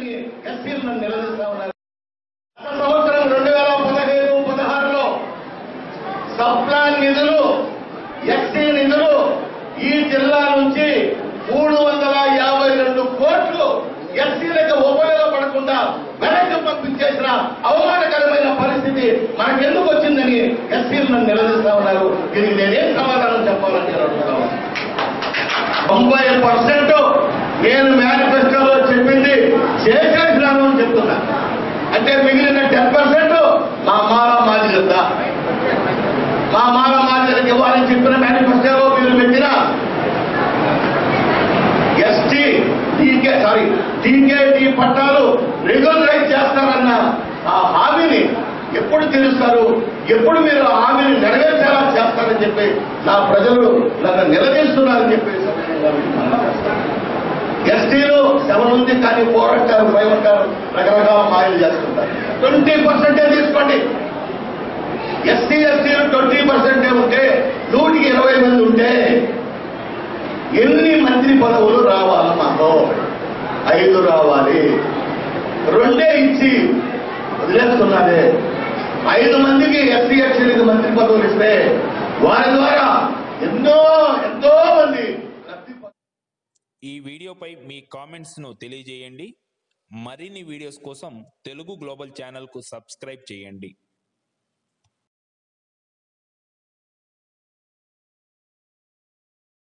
నిలదీస్తా ఉన్నారు. గత సంవత్సరం రెండు వేల పదహైదు పదహారులో సప్లాన్ నిధులు ఎక్సీ నిధులు ఈ జిల్లా నుంచి మూడు వందల యాభై రెండు కోట్లు ఎస్సీలకు ఉపయోగపడకుండా వెనక్కి పంపించేసిన అవమానకరమైన పరిస్థితి మనకెందుకు వచ్చిందని ఎస్సీలు నిలదీస్తా ఉన్నారు. దీనికి నేనేం సమాధానం చెప్పాలని నేను అడుగుతా తొంభై పర్సెంట్ నేను మేనిఫెస్టోలో మా మాల మాదిగలకు ఇవ్వాలని చెప్పిన మేనిఫెస్టోలో మీరు పెట్టిన? ఎస్టీ టీకే సారీ టీకేటీ పట్టాలు రెగ్యులరైజ్ చేస్తారన్న ఆ హామీని ఎప్పుడు తెలుస్తారు ఎప్పుడు మీరు ఆ హామీని నెరవేర్చేలా చేస్తారని చెప్పి నా ప్రజలు నన్ను నిలదీస్తున్నారని చెప్పేసి ఎస్టీలు సెవెన్ ఉంది కానీ ఫోర్ అంటారు ఫైవ్ అంటారు రకరకాల మాయలు చేస్తుంటారు. ట్వంటీ పర్సెంటేజ్ ట్వంటీ పర్సెంటే ఉంటే నూటికి ఇరవై మంది ఉంటే ఎన్ని మంత్రి పదవులు రావాలి మాకు? ఐదు రావాలి. రెండే ఇచ్చి వదిలేస్తున్నారే. ఐదు మందికి ఎస్సీ ఎస్సీలకు మంత్రి పదవులు ఇస్తే వారి ద్వారా ఎన్నో ఎంతో మంది ఈ వీడియోపై మీ కామెంట్స్ను తెలియజేయండి. మరిన్ని వీడియోస్ కోసం తెలుగు గ్లోబల్ ఛానల్కు సబ్స్క్రైబ్ చేయండి.